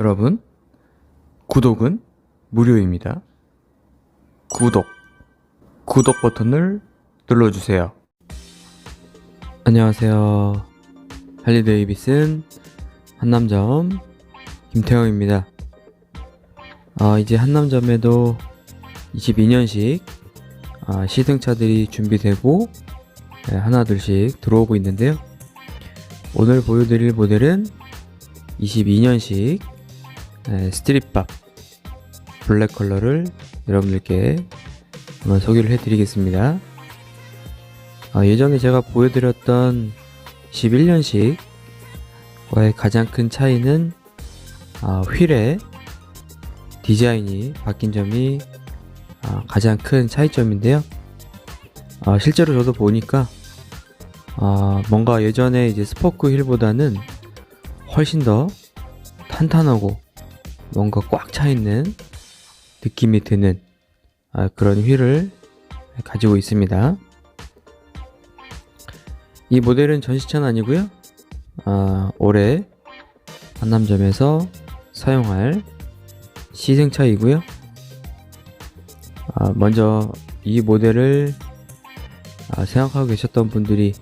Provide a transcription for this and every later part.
여러분, 구독은 무료입니다. 구독, 구독 버튼을 눌러주세요. 안녕하세요. 할리 데이비슨 한남점 김태형입니다. 아, 이제 한남점에도 22년식 아, 시승차들이 준비되고 네, 하나둘씩 들어오고 있는데요. 오늘 보여드릴 모델은 22년식 네, 스트릿밥 블랙 컬러를 여러분들께 한번 소개를 해드리겠습니다. 아, 예전에 제가 보여드렸던 11년식과의 가장 큰 차이는 아, 휠의 디자인이 바뀐 점이 아, 가장 큰 차이점인데요. 아, 실제로 저도 보니까 아, 뭔가 예전에 이제 스포크 휠보다는 훨씬 더 탄탄하고 뭔가 꽉 차 있는 느낌이 드는 아, 그런 휠을 가지고 있습니다. 이 모델은 전시차는 아니고요. 아, 올해 한남점에서 사용할 시승차이고요. 아, 먼저 이 모델을 아, 생각하고 계셨던 분들이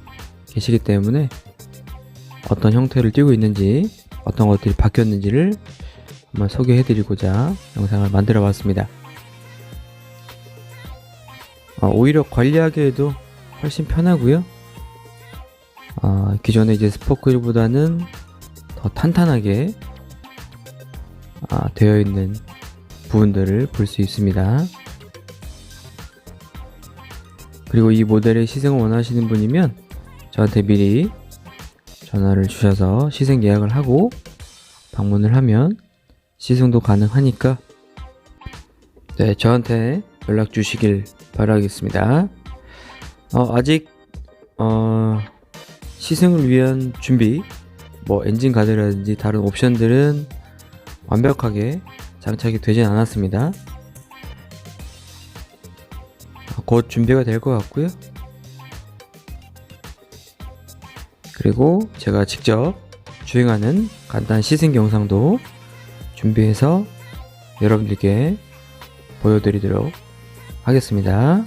계시기 때문에 어떤 형태를 띄고 있는지 어떤 것들이 바뀌었는지를 한번 소개해드리고자 영상을 만들어 봤습니다. 어, 오히려 관리하기에도 훨씬 편하고요. 어, 기존의 이제 스포크일보다는 더 탄탄하게 아, 되어 있는 부분들을 볼 수 있습니다. 그리고 이 모델의 시승을 원하시는 분이면 저한테 미리 전화를 주셔서 시승 예약을 하고 방문을 하면 시승도 가능하니까 네 저한테 연락 주시길 바라겠습니다. 어, 아직 어, 시승을 위한 준비 뭐 엔진 가드라든지 다른 옵션들은 완벽하게 장착이 되진 않았습니다. 곧 준비가 될 것 같고요. 그리고 제가 직접 주행하는 간단 시승 영상도 준비해서 여러분들께 보여드리도록 하겠습니다.